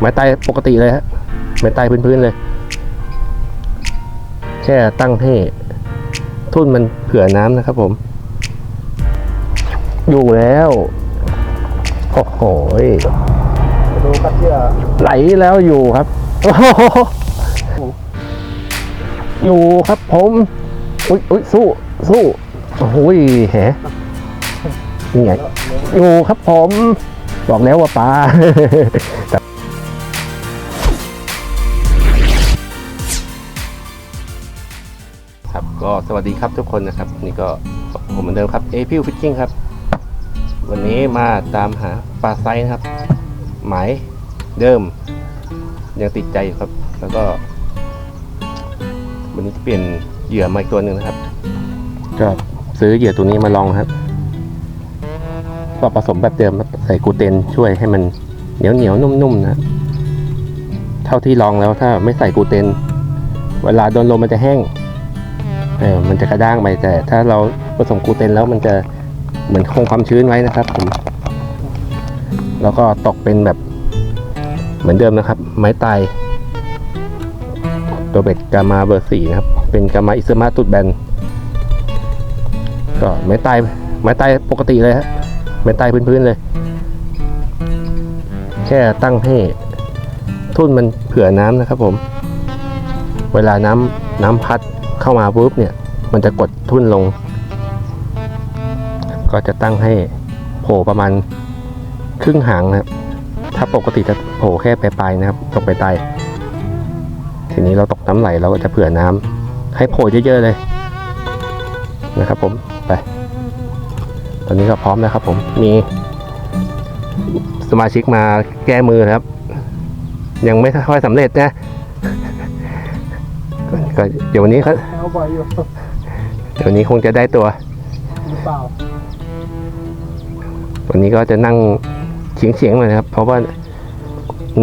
ไม้ตายปกติเลยฮะไม้ตายพื้นๆเลย แค่ตั้งให้ทุ่นมันเผื่อน้ำนะครับผม อยู่แล้ว โอ้โหยดูครับเชื่อไหลแล้วอยู่ครับโอ้โหอยู่ครับผม อุ้ยอุ้ยสู้ สู้ โอ้โหยแหนี่ไงอยู่ครับผม บอกแล้วว่าปลา ก็สวัสดีครับทุกคนนะครับ นี่ก็ผมเหมือนเดิมครับเอพิวฟิชชิ่งครับ วันนี้มาตามหาปลาไซส์นะครับ หมายเดิม ยังติดใจอยู่ครับ แล้วก็ วันนี้จะเปลี่ยนเหยื่อมาอีกตัวหนึ่งนะครับ ก็ซื้อเหยื่อตัวนี้มาลองครับ ก็ผสมแบบเดิมครับใส่กลูเตนช่วยให้มันเหนียวเหนียวๆนุ่มๆนะเท่าที่ลองแล้วถ้าไม่ใส่กลูเตน เวลาโดนลมมันจะแห้ง เออมันจะกระด้างไปแต่ ถ้าเราผสมกูเตนแล้วมันจะเหมือนคงความชื้นไว้นะครับผม แล้วก็ตกเป็นแบบเหมือนเดิมนะครับ ไม้ตาย ตัวเบ็ดกามาเบอร์สี่นะครับ เป็นกามาอิซึมะตุดแบน ก็ไม้ตายไม้ตายปกติเลยฮะไม้ตายพื้นๆเลย แค่ตั้งให้ทุ่นมันเผื่อน้ำนะครับผม เวลาน้ำน้ำพัด เข้ามาปุ๊บเนี่ย มันจะกดทุ่นลง ก็จะตั้งให้โผล่ประมาณครึ่งหางนะครับ ถ้าปกติจะโผล่แค่ปลายๆนะครับตกไปลายทีนี้เราตกน้ำไหลเราก็จะเผื่อน้ำให้โผล่เยอะๆเลยนะครับผมไปตอนนี้ก็พร้อมแล้วครับ ผมมีสมาชิกมาแก้มือนะครับ ยังไม่ค่อยสำเร็จนะ ก็ก็เดี๋ยววันนี้เขาเอาบ่อยอยู่เดี๋ยววันนี้คงจะได้ตัวหรือเปล่าวันนี้ก็จะนั่งเฉียงเฉียงๆหน่อยนะครับ เพราะว่า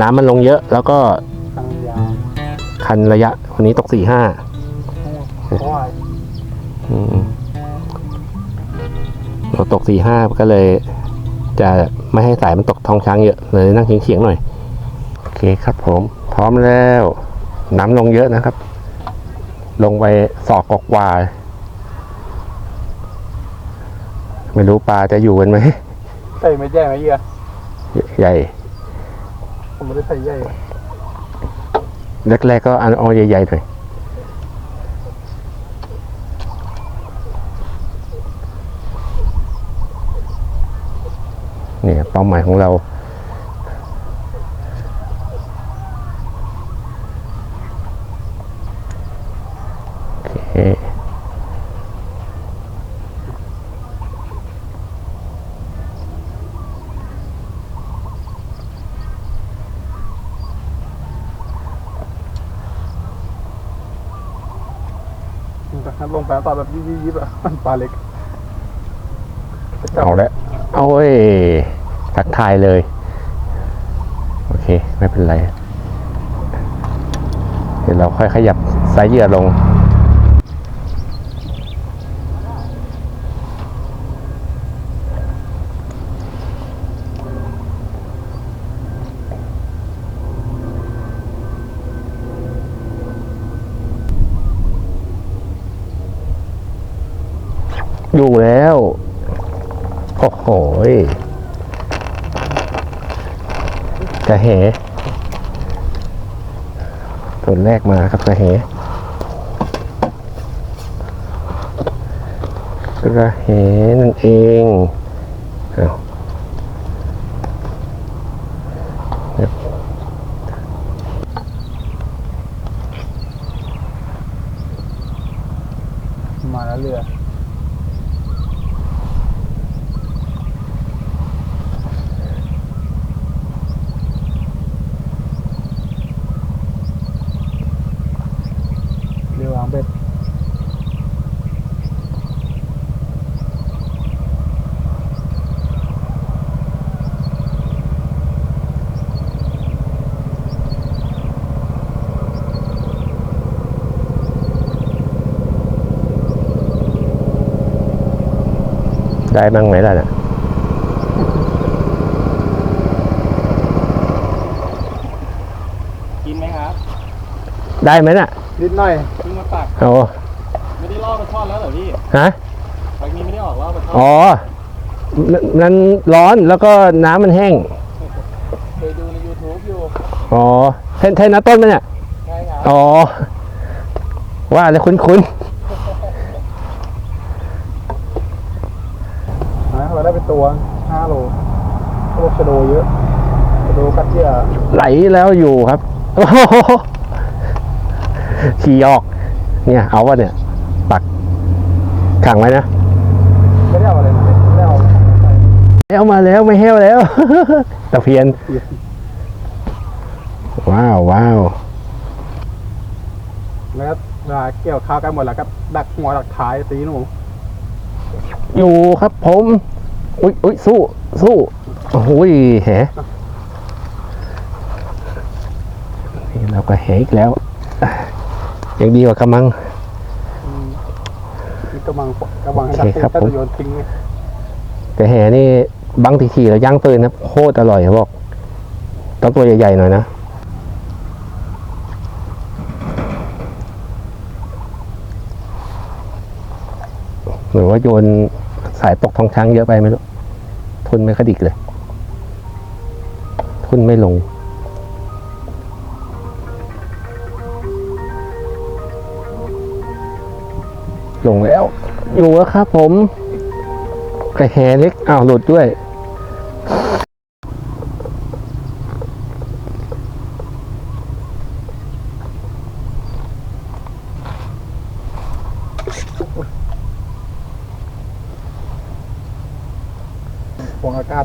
น้ำมันลงเยอะ แล้วก็ทางยาวคันระยะวันนี้ตกสี่ห้าเพราะว่าเราตกสี่ห้าก็เลย จะไม่ให้สายมันตกท้องช้างเยอะเลยนั่งเฉียงเฉียงๆหน่อยโอเคครับผม พร้อมแล้ว น้ำลงเยอะนะครับ ลงไปศอกกว่าๆไม่รู้ปลาจะอยู่กันไหมใส่ไม่แย่ไหมเหี้ยใหญ่ ผมไม่ได้ใส่ใหญ่แรกๆก็เอาเอาใหญ่ๆหน่อยเนี่ยเป้าหมายของเรา โอเค แต่ลงไปต่อแบบยิบยิบๆอะมันปลาเล็กเอาละเอาเว้ยทักทายเลย โอเค ไม่เป็นไร เดี๋ยวเราค่อยขยับสายเหยื่อลง แล้ว โอ้โหกระเหตัวแรกมาครับกระเหกระเหนั่นเองเอามาแล้วเรือ ได้บ้างไหมล่ะน่ะกินไหมครับได้ไหมน่ะนิดหน่อยเพิ่งมาตักโอ้ไม่ได้ล่อปลาช่อนแล้วเหรอพี่ฮะพักนี้ไม่ได้ออกล่อปลาช่อนอ๋อมมันร้อนแล้วก็น้ำมันแห้งเคยดูใน YouTube อยู่อ๋อใช่ใช่นะต้นมันเนี่ยใช่ครับอ๋อว่าแล้วคุ้นนะเราได้เป็น ตัวห้าโลพวกชะโดเยอะชะโดกัดเยื่อๆไหลแล้วอยู่ครับโอ้โหขี่ออก เนี่ย เอาวะเนี่ย ปักขังไว้นะไม่ได้เอาอะไรมาเลยไม่ได้เอาไปเอามาแล้วไม่แห้วแล้วตะเพียนเปลี่ยนว้าวว้าวแล้วก็เวลาเกี่ยวข้าวกันหมดแล้วก็ดักหัวดักท้ายตีหนูอยู่ครับผม อุ้ยอุ้ยสู้ สู้โอ้ยแหนี่เราก็แหอีกแล้วยังดีกว่ากำมังอืมนี่กำลังกำลังให้ดักโอเคครับถ้าผมจะโยนทิ้งไงแต่แหนี่บางทีทีเราย่างปืนนะโคตรอร่อยเขาบอกต้องตัวใหญ่ๆหน่อยนะหรือว่าโยน สายตกท้องช้างเยอะไปไม่รู้ทุนไม่คดิกเลย ทุนไม่ลง ลงแล้ว อยู่แล้วครับผมกระแหเล็กอ้าวหลุดด้วย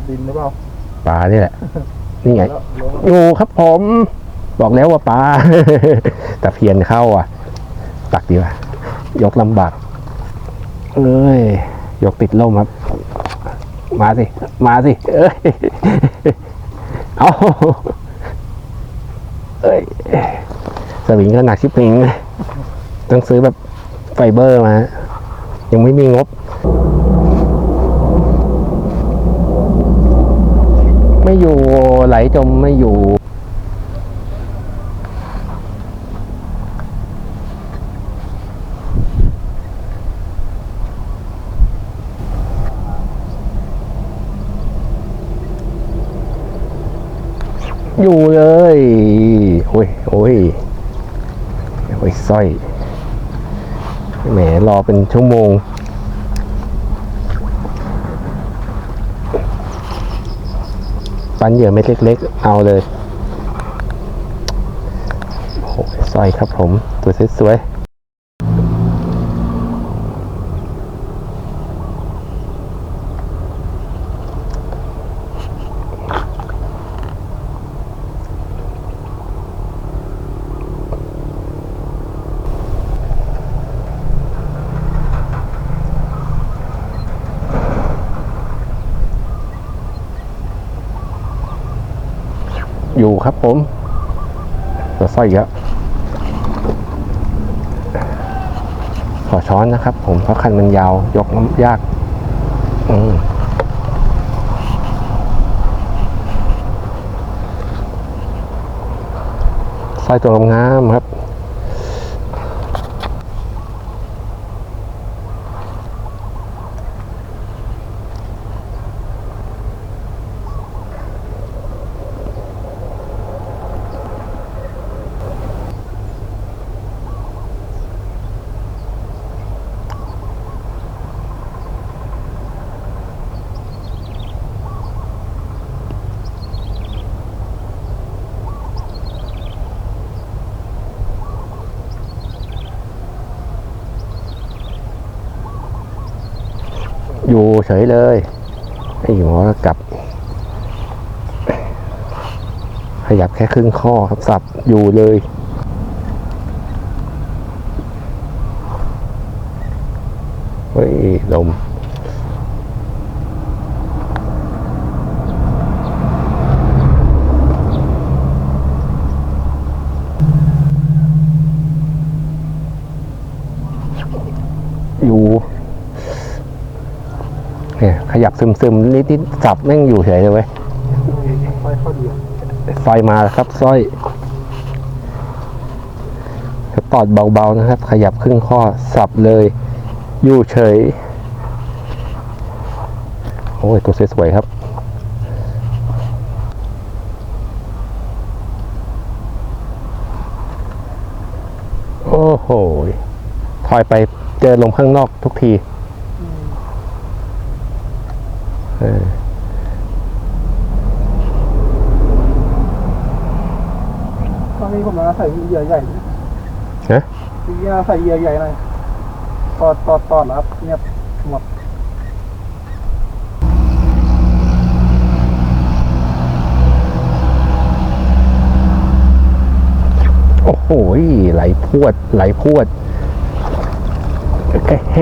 ฟองอากาศดินหรือเปล่าปลานี่แหละ นี่ไงแล้วลงอยู่ครับผม บอกแล้วว่าปลา ตะเพียนเข้าอะ ตักดีกว่ายกลำบากเอ้ยยกติดล่มครับ มาสิ มาสิ เอ้ย เอาเอ้ย สวิงก็หนักชิบปิงต้องซื้อแบบไฟเบอร์มา ยังไม่มีงบ ไม่อยู่ ไหลจมไม่อยู่อยู่เลย โอ้ย โอ้ย โอ้ยสร้อย แหม รอเป็นชั่วโมง ปันเหยื่อเม็ดเล็ก ๆ เอาเลยโอ้ยสร้อยครับผม ตัวสวยๆ อยู่ ครับผมตัวสร้อยเยอะ ขอช้อนนะครับผมเพราะคันมันยาวยกน้ำยาก อืมสร้อยตัวลงามครับ อยู่เฉยเลยไอ้หัวก็กลับ ขยับแค่ครึ่งข้อครับสับอยู่เลยเฮ้ยลม อยู่ เนี่ ยขยับซึมซึมนิดนิดสับแม่งอยู่เฉยเลยเว้ยค่อยเดีสร้อยมาครับสร้อยตอดเบาๆนะครับ ขยับครึ่งข้อสับเลย อยู่เฉย โอ้ย ตัวสวยๆครับโอ้โหถอยไปเจอลมข้างนอกทุกทีเออ ตอนนี้ผมมาใส่เหยื่อใหญ่ฮะทีนี้ใส่เหยื่อใหญ่หน่อยตอดตอดตอดแล้วครับเงียบหมดโอ้โหไหลพวด ไหลพวดแหม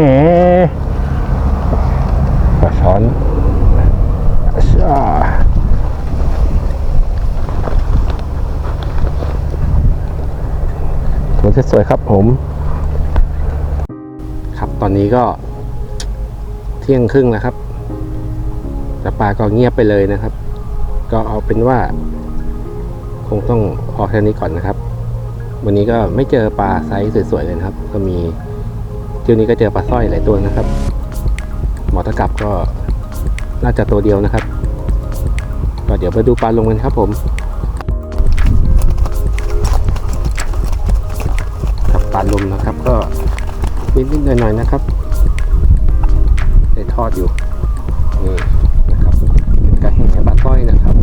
ปลาช้อนอ่าตัว สวยๆครับผม ครับตอนนี้ก็เที่ยงครึ่งแล้วครับแต่ปลาก็เงียบไปเลยนะครับ ก็เอาเป็นว่า คงต้องพอแค่นี้ก่อนนะครับ วันนี้ก็ไม่เจอปลาไซส์สวยๆเลยนะครับ ก็มีเที่ยวนี้ก็เจอปลาสร้อยหลายตัวนะครับหมอตะกับก็น่าจะตัวเดียวนะครับก็เดี๋ยวไปดูปลาลงกันครับผม มนะครับ ก็นิดๆหน่อยๆนะครับ ได้ทอดอยู่นี่นะครับเป็นการแห่ปลาสร้อยนะครับ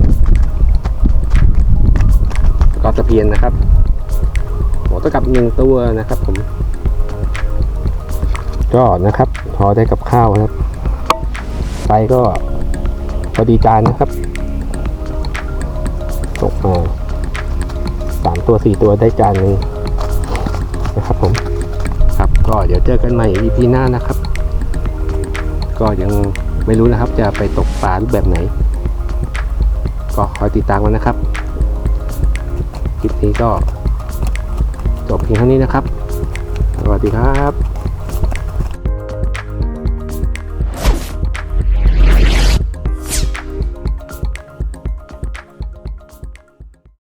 ก็ตะเพียนนะครับหมอตะกับหนึ่งตัวนะครับ ผมก็นะครับ พอได้กับข้าวครับไซส์ก็พอดีจานนะครับตกมาสามตัวสี่ตัวได้จานหนึง นะครับผมครับก็เดี๋ยวเจอกันใหม่ EP หน้านะครับ ก็ยังไม่รู้นะครับ จะไปตกปลารูปแบบไหน ก็คอยติดตามกันนะครับคลิปนี้ก็จบเพียงเท่านี้นะครับ สวัสดีครับ